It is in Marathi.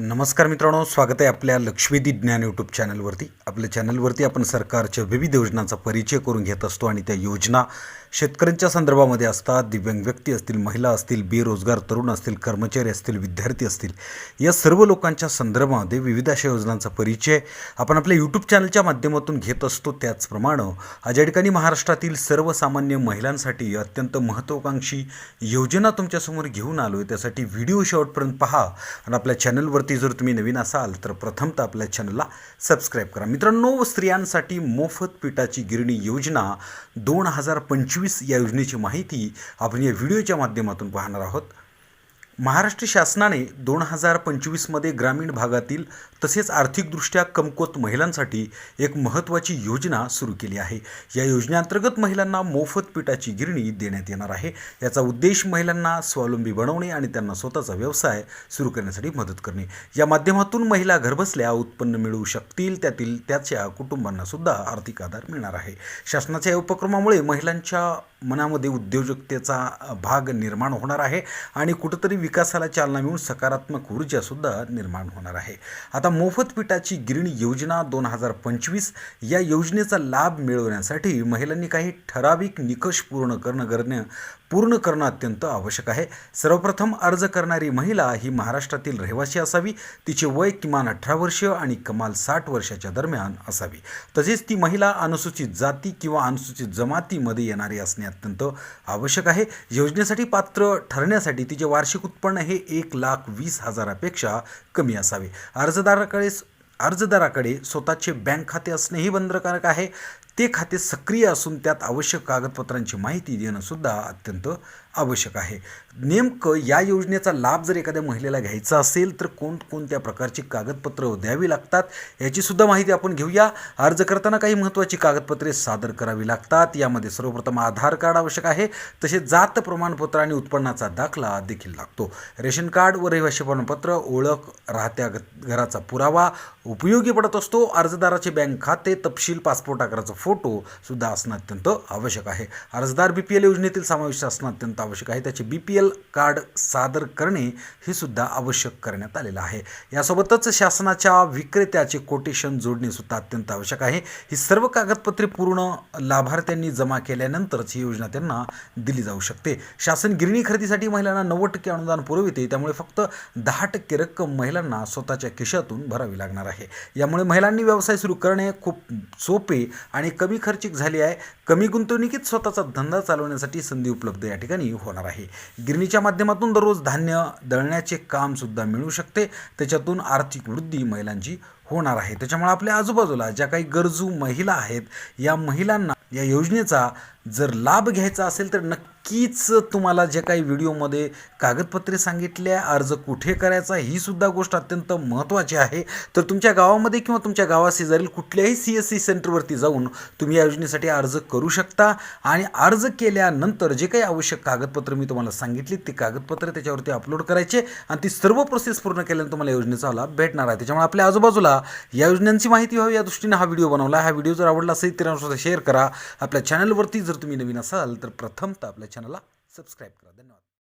नमस्कार मित्रांनो स्वागत आहे आपल्या लक्ष्मीदी ज्ञान यूट्यूब चॅनलवरती. आपल्या चॅनलवरती आपण सरकारच्या विविध योजनांचा परिचय करून घेत असतो आणि त्या योजना शेतकऱ्यांच्या संदर्भामध्ये असतात. दिव्यांग व्यक्ती असतील महिला असतील बेरोजगार तरुण असतील कर्मचारी असतील विद्यार्थी असतील. या सर्व लोकांच्या संदर्भामध्ये विविध अशा योजनांचा परिचय आपण आपल्या यूट्यूब चॅनलच्या माध्यमातून घेत असतो. त्याचप्रमाणे आज या ठिकाणी महाराष्ट्रातील सर्वसामान्य महिलांसाठी अत्यंत महत्त्वाकांक्षी योजना तुमच्यासमोर घेऊन आलो आहे त्यासाठी व्हिडिओ शेवटपर्यंत पहा आणि आपल्या चॅनलवरती जर तुम्ही नवीन असाल तर प्रथमतः आपल्या चॅनलला सबस्क्राईब करा. मित्रांनो स्त्रियांसाठी मोफत पिठाची गिरणी योजना दोन हजार पंचवीस या योजनेची माहिती आपण या व्हिडिओच्या माध्यमातून पाहणार आहोत. महाराष्ट्र शासनाने दोन हजार पंचवीसमध्ये ग्रामीण भागातील तसेच आर्थिकदृष्ट्या कमकुवत महिलांसाठी एक महत्त्वाची योजना सुरू केली आहे. या योजनेअंतर्गत महिलांना मोफत पिठाची गिरणी देण्यात येणार आहे. याचा उद्देश महिलांना स्वावलंबी बनवणे आणि त्यांना स्वतःचा व्यवसाय सुरू करण्यासाठी मदत करणे. या माध्यमातून महिला घरबसल्या उत्पन्न मिळवू शकतील त्यातील त्याच्या कुटुंबांनासुद्धा आर्थिक आधार मिळणार आहे. शासनाच्या या उपक्रमामुळे महिलांच्या मनामध्ये उद्योजकतेचा भाग निर्माण होणार आहे आणि कुठंतरी विकासाला चालना मिळून सकारात्मक ऊर्जासुद्धा निर्माण होणार आहे. आता मोफत पिठाची गिरणी योजना दोन हजार पंचवीस या योजनेचा लाभ मिळवण्यासाठी महिलांनी काही ठराविक निकष पूर्ण करणं करणं पूर्ण करणं अत्यंत आवश्यक आहे. सर्वप्रथम अर्ज करणारी महिला ही महाराष्ट्रातील रहिवासी असावी तिचे वय किमान अठरा वर्ष आणि कमाल साठ वर्षाच्या दरम्यान असावी. तसेच ती महिला अनुसूचित जाती किंवा अनुसूचित जमातीमध्ये येणारी असणे अत्यंत आवश्यक आहे. योजनेसाठी पात्र ठरण्यासाठी तिचे वार्षिक उत्पन्न हे एक लाख वीस हजारापेक्षा कमी असावे. अर्जदाराकडे अर्जदाराकडे स्वतःचे बँक खाते असणेही बंधनकारक आहे. ते खाते सक्रिय असून त्यात आवश्यक कागदपत्रांची माहिती देणंसुद्धा अत्यंत आवश्यक आहे. नेमकं या योजनेचा लाभ जर एखाद्या महिलेला घ्यायचा असेल तर कोणकोणत्या प्रकारची कागदपत्र द्यावी लागतात याचीसुद्धा माहिती आपण घेऊया. अर्ज करताना काही महत्त्वाची कागदपत्रे सादर करावी लागतात. यामध्ये सर्वप्रथम आधार कार्ड आवश्यक आहे तसेच जात प्रमाणपत्र आणि उत्पन्नाचा दाखला देखील लागतो. रेशन कार्ड व रहिवासी प्रमाणपत्र ओळख राहत्या ग- घराचा पुरावा उपयोगी पडत असतो. अर्जदाराचे बँक खाते तपशील पासपोर्ट आकाराचा फोटो सुद्धा असणं अत्यंत आवश्यक आहे. अर्जदार बी पी एल योजनेतील समावेश असणं अत्यंत आवश्यक आहे. त्याचे बी पी एल कार्ड सादर करणे हे सुद्धा आवश्यक करण्यात आलेलं आहे. यासोबतच शासनाच्या विक्रेत्याचे कोटेशन जोडणे सुद्धा अत्यंत आवश्यक आहे. ही सर्व कागदपत्रे पूर्ण लाभार्थ्यांनी जमा केल्यानंतरच ही योजना त्यांना दिली जाऊ शकते. शासन गिरणी खरेदीसाठी महिलांना नव्वद टक्के अनुदान पुरविते. त्यामुळे फक्त दहा टक्के रक्कम महिलांना स्वतःच्या खिशातून भरावी लागणार आहे. यामुळे महिलांनी व्यवसाय सुरू करणे खूप सोपे आणि कमी खर्चिक झाली आहे. कमी गुंतवणुकीत स्वतःचा धंदा चालवण्यासाठी संधी उपलब्ध या ठिकाणी होणार आहे. गिरणीच्या माध्यमातून दररोज धान्य दळण्याचे कामसुद्धा मिळू शकते. त्याच्यातून आर्थिक वृद्धी महिलांची होणार आहे. त्याच्यामुळे आपल्या आजूबाजूला ज्या काही गरजू महिला आहेत या महिलांना या योजनेचा जर लाभ घ्यायचा असेल तर नक्कीच तुम्हाला जे काही व्हिडिओमध्ये कागदपत्रे सांगितले अर्ज कुठे करायचा ही सुद्धा गोष्ट अत्यंत महत्त्वाची आहे. तर तुमच्या गावामध्ये किंवा तुमच्या गावाशेजारील कुठल्याही सी एस सी सेंटरवरती जाऊन तुम्ही या योजनेसाठी अर्ज करू शकता. आणि अर्ज केल्यानंतर जे काही आवश्यक कागदपत्र मी तुम्हाला सांगितली ती कागदपत्र त्याच्यावरती अपलोड करायचे आणि ती सर्व प्रोसेस पूर्ण केल्यानंतर तुम्हाला योजनेचा लाभ भेटणार आहे. त्याच्यामुळे आपल्या आजूबाजूला या योजनांची माहिती व्हावी या दृष्टीने हा व्हिडिओ बनवला. हा व्हिडिओ जर आवडला असेल तर शेअर करा. आपल्या चॅनलवरती जर तुम्ही नवीन असाल तर प्रथमतः आपल्या चॅनलला सबस्क्राईब करा. धन्यवाद.